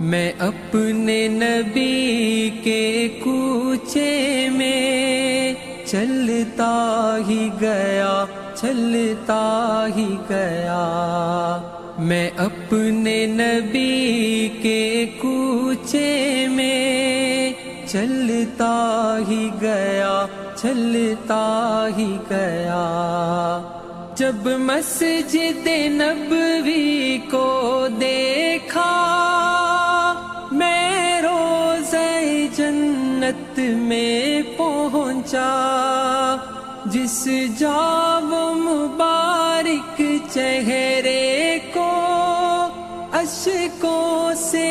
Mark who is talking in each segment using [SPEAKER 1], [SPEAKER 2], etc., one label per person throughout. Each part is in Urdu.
[SPEAKER 1] میں اپنے نبی کے کوچے میں چلتا ہی گیا، چلتا ہی گیا۔ میں اپنے نبی کے کوچے میں چلتا ہی گیا، چلتا ہی گیا۔ جب مسجد نبوی جنت میں پہنچا، جس جاو مبارک چہرے کو اشکوں سے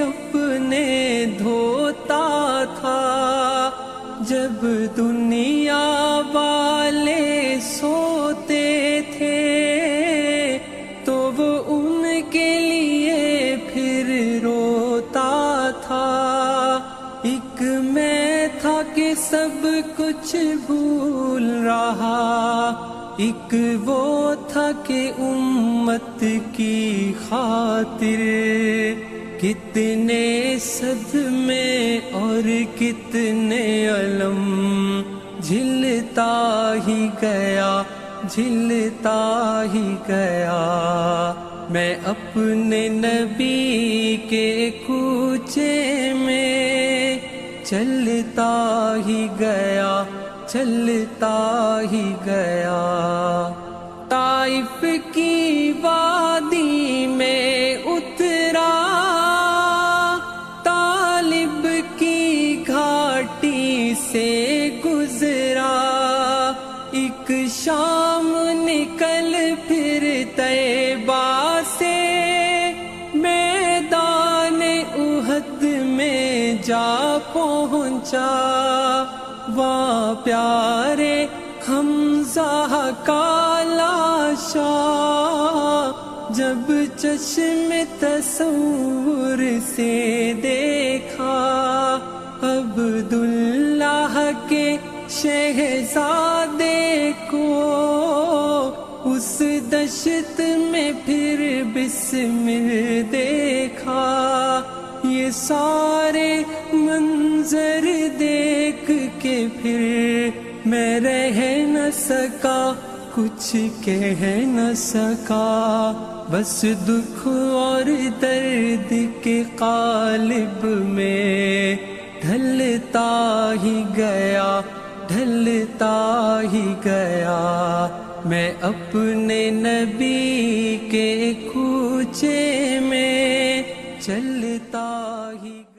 [SPEAKER 1] اپنے دھوتا تھا۔ جب دنیا والے سوتے تھے، تو وہ ان کے لیے پھر روتا تھا۔ ایک سب کچھ بھول رہا۔ ایک وہ تھا کہ امت کی خاطر۔ کتنے صدمے اور کتنے علم۔ جھلتا ہی گیا، جھلتا ہی گیا۔ میں اپنے نبی کے کوچے چلتا ہی گیا، چلتا ہی گیا۔ طائف کی وادی میں اترا، طالب کی گھاٹی سے گزرا۔ ایک شام نکل پھر طیبہ سے میدان احد جا پہنچا وہاں پیارے حمزہ کالا شاہ جب چشم تصور سے دیکھا، عبداللہ کے شہزادے کو، اس دشت میں پھر بسمل دیکھا۔ یہ سارے منظر دیکھ کے پھر میں رہ نہ سکا، کچھ کہہ نہ سکا۔ بس دکھ اور درد کے قالب میں ڈھلتا ہی گیا، ڈھلتا ہی گیا۔ میں اپنے نبی کے کوچے میں چلتا ہی